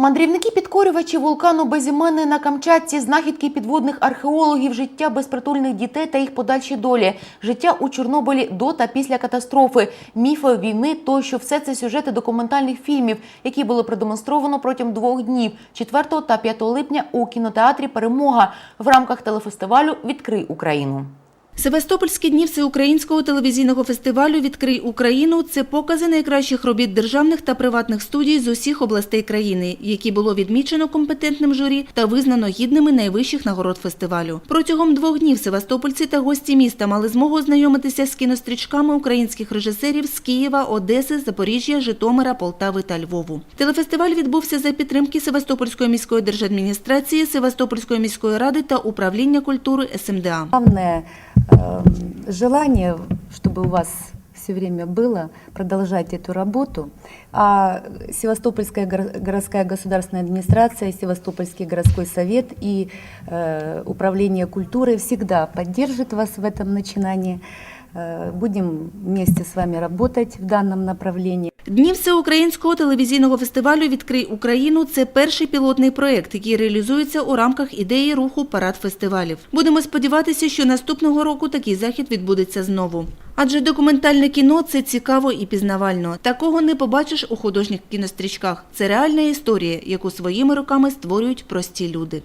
Мандрівники-підкорювачі вулкану Безіменне на Камчатці, знахідки підводних археологів, життя безпритульних дітей та їх подальші долі, життя у Чорнобилі до та після катастрофи, міфи війни тощо. Все це сюжети документальних фільмів, які було продемонстровано протягом двох днів 4 та 5 липня у кінотеатрі Перемога в рамках телефестивалю Відкрий Україну. Севастопольські дні всеукраїнського телевізійного фестивалю Відкрий Україну це покази найкращих робіт державних та приватних студій з усіх областей країни, які було відмічено компетентним журі та визнано гідними найвищих нагород фестивалю. Протягом двох днів севастопольці та гості міста мали змогу ознайомитися з кінострічками українських режисерів з Києва, Одеси, Запоріжжя, Житомира, Полтави та Львову. Телефестиваль відбувся за підтримки Севастопольської міської держадміністрації, Севастопольської міської ради та управління культури СМДА Главное э, желание, чтобы у вас все время было продолжать эту работу. А Севастопольская горо- городская государственная администрация, Севастопольский городской совет и э, управление культурой всегда поддержит вас в этом начинании. Э, будем вместе с вами работать в данном направлении. Дні всеукраїнського телевізійного фестивалю Відкрий Україну це перший пілотний проєкт, який реалізується у рамках ідеї руху парад фестивалів. Будемо сподіватися, що наступного року такий захід відбудеться знову. Адже документальне кіно це цікаво і пізнавально. Такого не побачиш у художніх кінострічках. Це реальна історія, яку своїми руками створюють прості люди.